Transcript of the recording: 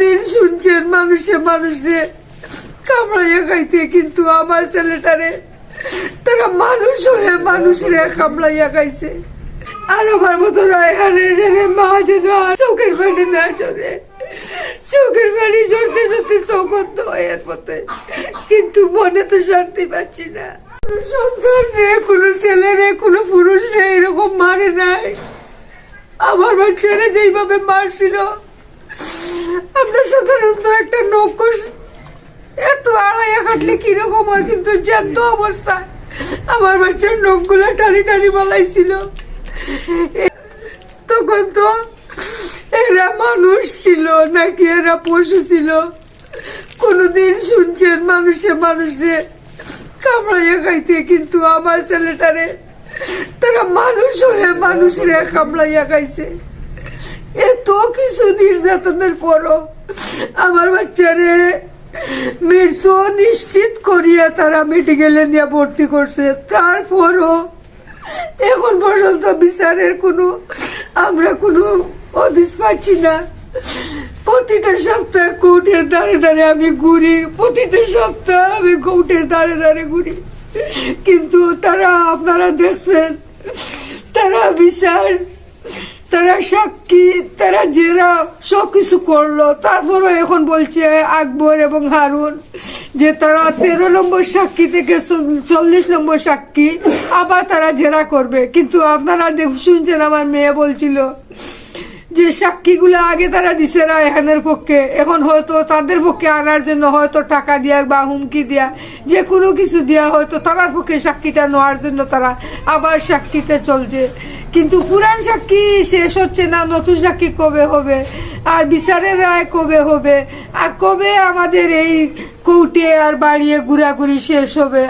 কোনদিন শুনছেন মানুষে মানুষে, কামড়াইয়া খাইতে, কিন্তু আমার ছেলেটারে, তারা মানুষ হয়ে মানুষরে কামড়াইয়া খাইছে। আর আমার মতো রায়হানের জেনে মা যেন চোখের পানি না চলে চোখের পানি চলতে চলতে অন্ধ হয়ে পথে কিন্তু মনে তো শান্তি পাচ্ছি না। সন্তান রে, কোনো ছেলে রে, কোনো পুরুষ রে, এরকম মারে নাই। আমার বাচ্চারা যেইভাবে মারছিল আমরা সাধারণত একটা নৌকো এত আড়াইয়া কাটলে কীরকম হয়? কিন্তু জ্যান্ত অবস্থা। আমার বাচ্চার নখগুলো টানি টানি বলাইছিল। তখন তো এরা মানুষ ছিল, নাকি এরা পশু ছিল। কোনদিন শুনছেন মানুষে মানুষে কামড়াইয়া খাইতে, কিন্তু আমার ছেলেটারে তারা মানুষ হয়ে মানুষরে কামড়াইয়া খাইছে। এত কিছু নির্যাতনের পরও আমার বাচ্চারে মৃত্যু নিশ্চিত করিয়া তারা মেডিকেলে নিয়ে ভর্তি করছে। তারপরও এখন পর্যন্ত বিচারের কোনো, আমরা কোনো হদিস পাচ্ছি না। প্রতিটা সপ্তাহে কোর্টের দাঁড়ে দাঁড়ে আমি ঘুরি, প্রতিটা সপ্তাহে আমি কোর্টের দাঁড়ে দাঁড়ে ঘুরি। কিন্তু তারা, আপনারা দেখছেন, তারা বিচার তারা সাক্ষী, তারা জেরা, সবকিছু করল। তারপরও এখন বলছে আকবর এবং হারুন যে তারা তেরো নম্বর সাক্ষী থেকে চল্লিশ নম্বর সাক্ষী, আবার তারা জেরা করবে। কিন্তু আপনারা দেখ- শুনছেন আমার মেয়ে বলছিল যে সাক্ষীগুলো আগে তারা দিছে রায়হানের পক্ষে, এখন হয়তো তাদের পক্ষে আনার জন্য হয়তো টাকা দিয়া বা হুমকি দিয়া যে কোনো কিছু দিয়া হয়তো তার পক্ষে সাক্ষীটা নেওয়ার জন্য তারা আবার সাক্ষীতে চলছে। কিন্তু পুরান সাক্ষী শেষ হচ্ছে না, নতুন সাক্ষী কবে হবে? আর বিচারের রায় কবে হবে? আর কবে আমাদের এই কৌটে আর বাড়িয়ে ঘুরাঘুরি শেষ হবে?